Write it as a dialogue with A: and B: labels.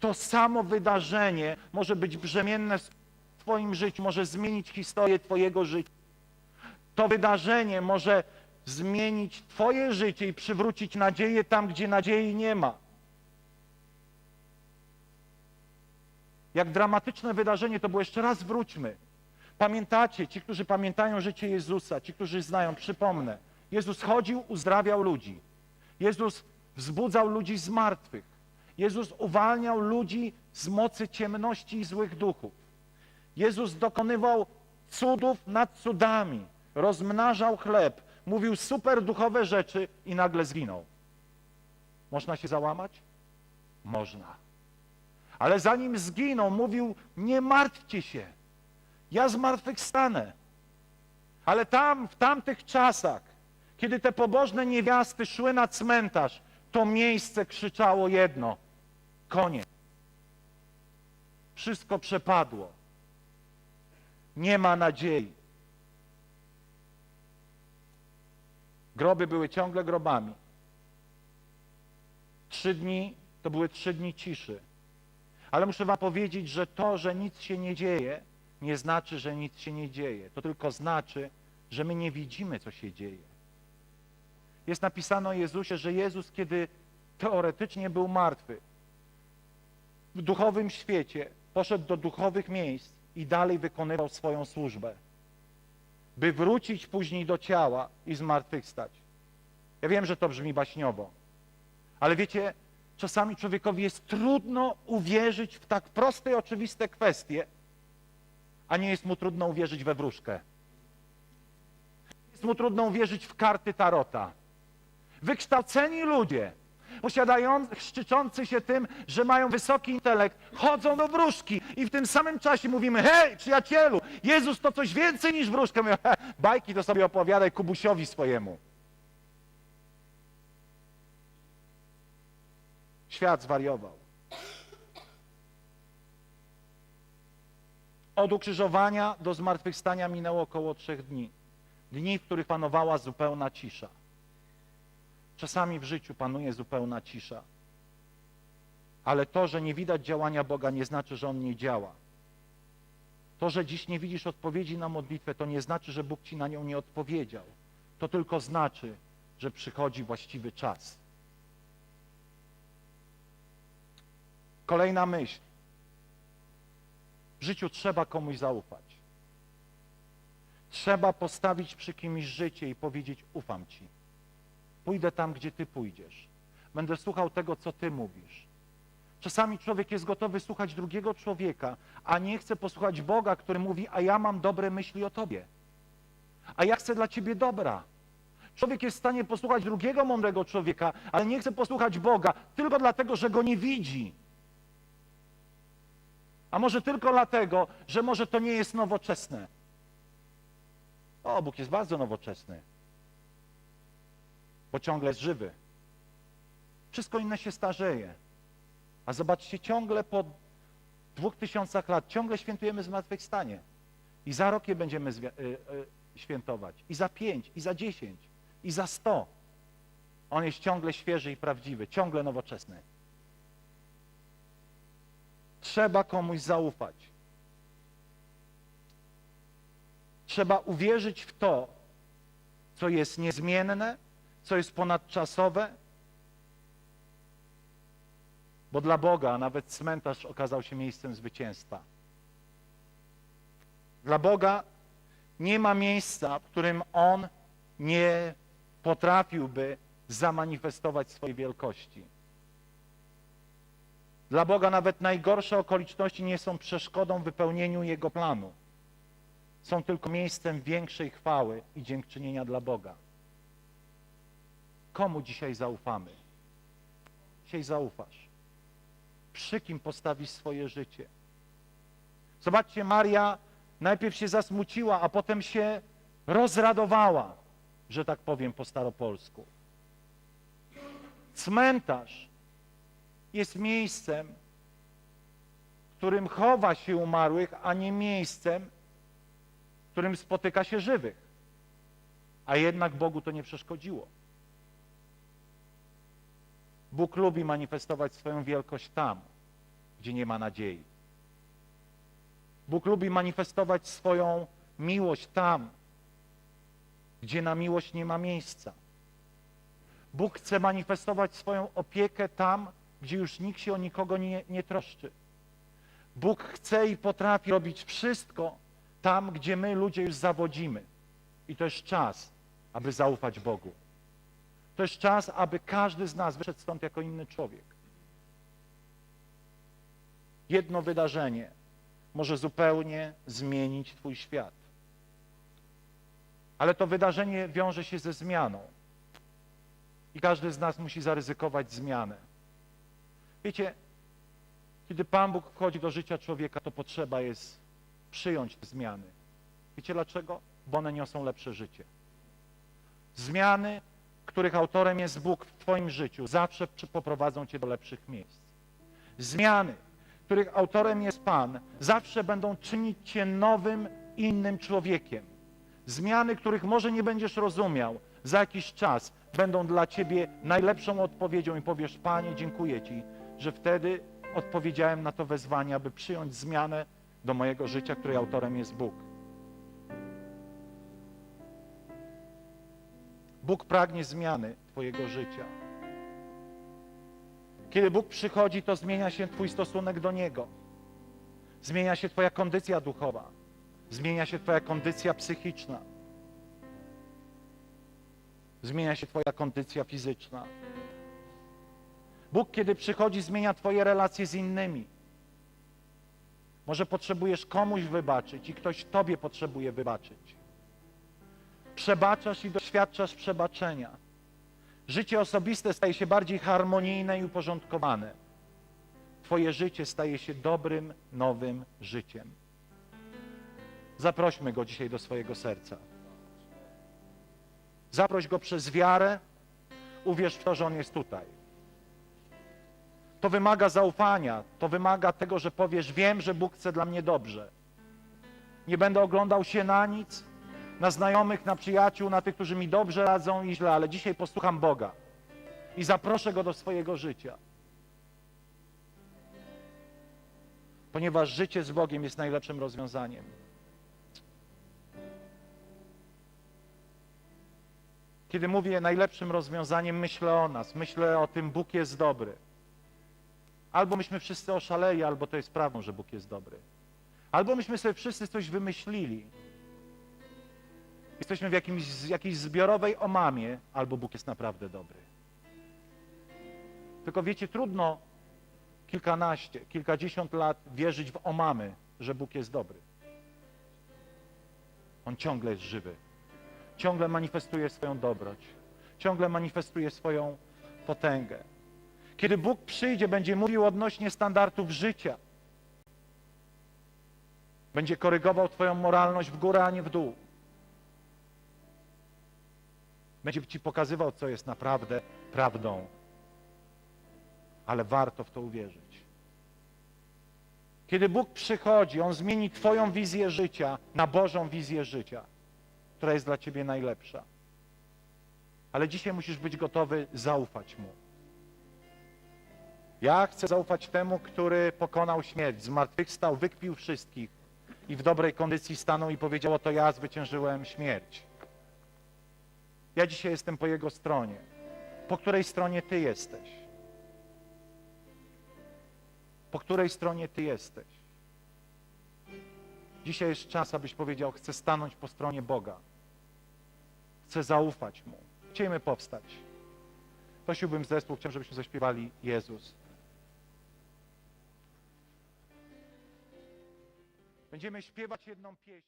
A: To samo wydarzenie może być brzemienne w Twoim życiu, może zmienić historię Twojego życia. To wydarzenie może zmienić Twoje życie i przywrócić nadzieję tam, gdzie nadziei nie ma. Jak dramatyczne wydarzenie to było, jeszcze raz wróćmy. Pamiętacie, ci, którzy pamiętają życie Jezusa, ci, którzy znają, przypomnę. Jezus chodził, uzdrawiał ludzi. Jezus wzbudzał ludzi z martwych. Jezus uwalniał ludzi z mocy ciemności i złych duchów. Jezus dokonywał cudów nad cudami, rozmnażał chleb, mówił super duchowe rzeczy i nagle zginął. Można się załamać? Można. Ale zanim zginął, mówił: Nie martwcie się, ja zmartwychwstanę. Ale tam, w tamtych czasach, kiedy te pobożne niewiasty szły na cmentarz, to miejsce krzyczało jedno: koniec. Wszystko przepadło. Nie ma nadziei. Groby były ciągle grobami. Trzy dni to były trzy dni ciszy. Ale muszę wam powiedzieć, że to, że nic się nie dzieje, nie znaczy, że nic się nie dzieje. To tylko znaczy, że my nie widzimy, co się dzieje. Jest napisane o Jezusie, że Jezus, kiedy teoretycznie był martwy, w duchowym świecie poszedł do duchowych miejsc i dalej wykonywał swoją służbę, by wrócić później do ciała i zmartwychwstać. Ja wiem, że to brzmi baśniowo, ale wiecie, czasami człowiekowi jest trudno uwierzyć w tak proste i oczywiste kwestie, a nie jest mu trudno uwierzyć we wróżkę. Jest mu trudno uwierzyć w karty tarota. Wykształceni ludzie, posiadający, szczyczący się tym, że mają wysoki intelekt, chodzą do wróżki i w tym samym czasie mówimy, hej, przyjacielu, Jezus to coś więcej niż wróżka. Mówię, "He, bajki to sobie opowiadaj Kubusiowi swojemu. Świat zwariował. Od ukrzyżowania do zmartwychwstania minęło około trzech dni. Dni, w których panowała zupełna cisza. Czasami w życiu panuje zupełna cisza. Ale to, że nie widać działania Boga, nie znaczy, że On nie działa. To, że dziś nie widzisz odpowiedzi na modlitwę, to nie znaczy, że Bóg ci na nią nie odpowiedział. To tylko znaczy, że przychodzi właściwy czas. Kolejna myśl. W życiu trzeba komuś zaufać. Trzeba postawić przy kimś życie i powiedzieć: Ufam ci. Pójdę tam, gdzie ty pójdziesz. Będę słuchał tego, co ty mówisz. Czasami człowiek jest gotowy słuchać drugiego człowieka, a nie chce posłuchać Boga, który mówi: A ja mam dobre myśli o tobie. A ja chcę dla ciebie dobra. Człowiek jest w stanie posłuchać drugiego mądrego człowieka, ale nie chce posłuchać Boga tylko dlatego, że go nie widzi. A może tylko dlatego, że może to nie jest nowoczesne. O, Bóg jest bardzo nowoczesny, bo ciągle jest żywy. Wszystko inne się starzeje. A zobaczcie, ciągle po dwóch tysiącach lat, ciągle świętujemy zmartwychwstanie. I za rok je będziemy y, y, świętować. I za pięć, i za dziesięć, i za sto. On jest ciągle świeży i prawdziwy, ciągle nowoczesny. Trzeba komuś zaufać. Trzeba uwierzyć w to, co jest niezmienne, co jest ponadczasowe, bo dla Boga nawet cmentarz okazał się miejscem zwycięstwa. Dla Boga nie ma miejsca, w którym On nie potrafiłby zamanifestować swojej wielkości. Dla Boga nawet najgorsze okoliczności nie są przeszkodą w wypełnieniu Jego planu. Są tylko miejscem większej chwały i dziękczynienia dla Boga. Komu dzisiaj zaufamy? Dzisiaj zaufasz. Przy kim postawisz swoje życie? Zobaczcie, Maria najpierw się zasmuciła, a potem się rozradowała, że tak powiem po staropolsku. Cmentarz jest miejscem, w którym chowa się umarłych, a nie miejscem, w którym spotyka się żywych. A jednak Bogu to nie przeszkodziło. Bóg lubi manifestować swoją wielkość tam, gdzie nie ma nadziei. Bóg lubi manifestować swoją miłość tam, gdzie na miłość nie ma miejsca. Bóg chce manifestować swoją opiekę tam, gdzie już nikt się o nikogo nie, nie troszczy. Bóg chce i potrafi robić wszystko tam, gdzie my ludzie już zawodzimy. I to jest czas, aby zaufać Bogu. To jest czas, aby każdy z nas wyszedł stąd jako inny człowiek. Jedno wydarzenie może zupełnie zmienić Twój świat. Ale to wydarzenie wiąże się ze zmianą. I każdy z nas musi zaryzykować zmianę. Wiecie, kiedy Pan Bóg wchodzi do życia człowieka, to potrzeba jest przyjąć te zmiany. Wiecie dlaczego? Bo one niosą lepsze życie. Zmiany, których autorem jest Bóg w Twoim życiu, zawsze poprowadzą Cię do lepszych miejsc. Zmiany, których autorem jest Pan, zawsze będą czynić Cię nowym, innym człowiekiem. Zmiany, których może nie będziesz rozumiał, za jakiś czas będą dla Ciebie najlepszą odpowiedzią i powiesz, Panie, dziękuję Ci, że wtedy odpowiedziałem na to wezwanie, aby przyjąć zmianę do mojego życia, której autorem jest Bóg. Bóg pragnie zmiany Twojego życia. Kiedy Bóg przychodzi, to zmienia się Twój stosunek do Niego. Zmienia się Twoja kondycja duchowa. Zmienia się Twoja kondycja psychiczna. Zmienia się Twoja kondycja fizyczna. Bóg, kiedy przychodzi, zmienia Twoje relacje z innymi. Może potrzebujesz komuś wybaczyć i ktoś Tobie potrzebuje wybaczyć. Przebaczasz i doświadczasz przebaczenia. Życie osobiste staje się bardziej harmonijne i uporządkowane. Twoje życie staje się dobrym, nowym życiem. Zaprośmy Go dzisiaj do swojego serca. Zaproś Go przez wiarę. Uwierz w to, że On jest tutaj. To wymaga zaufania, to wymaga tego, że powiesz, wiem, że Bóg chce dla mnie dobrze. Nie będę oglądał się na nic, na znajomych, na przyjaciół, na tych, którzy mi dobrze radzą i źle, ale dzisiaj posłucham Boga i zaproszę Go do swojego życia. Ponieważ życie z Bogiem jest najlepszym rozwiązaniem. Kiedy mówię najlepszym rozwiązaniem, myślę o nas, myślę o tym, Bóg jest dobry. Albo myśmy wszyscy oszaleli, albo to jest prawdą, że Bóg jest dobry. Albo myśmy sobie wszyscy coś wymyślili. Jesteśmy w jakimś, jakiejś zbiorowej omamie, albo Bóg jest naprawdę dobry. Tylko wiecie, trudno kilkanaście, kilkadziesiąt lat wierzyć w omamy, że Bóg jest dobry. On ciągle jest żywy. Ciągle manifestuje swoją dobroć. Ciągle manifestuje swoją potęgę. Kiedy Bóg przyjdzie, będzie mówił odnośnie standardów życia. Będzie korygował Twoją moralność w górę, a nie w dół. Będzie Ci pokazywał, co jest naprawdę prawdą. Ale warto w to uwierzyć. Kiedy Bóg przychodzi, On zmieni Twoją wizję życia na Bożą wizję życia, która jest dla Ciebie najlepsza. Ale dzisiaj musisz być gotowy zaufać Mu. Ja chcę zaufać temu, który pokonał śmierć, zmartwychwstał, wykpił wszystkich i w dobrej kondycji stanął i powiedział, oto ja zwyciężyłem śmierć. Ja dzisiaj jestem po Jego stronie. Po której stronie Ty jesteś? Po której stronie Ty jesteś? Dzisiaj jest czas, abyś powiedział, chcę stanąć po stronie Boga. Chcę zaufać Mu. Chcielibyśmy powstać. Prosiłbym zespół, chciałbym, żebyśmy zaśpiewali Jezus. Będziemy śpiewać jedną pieśń.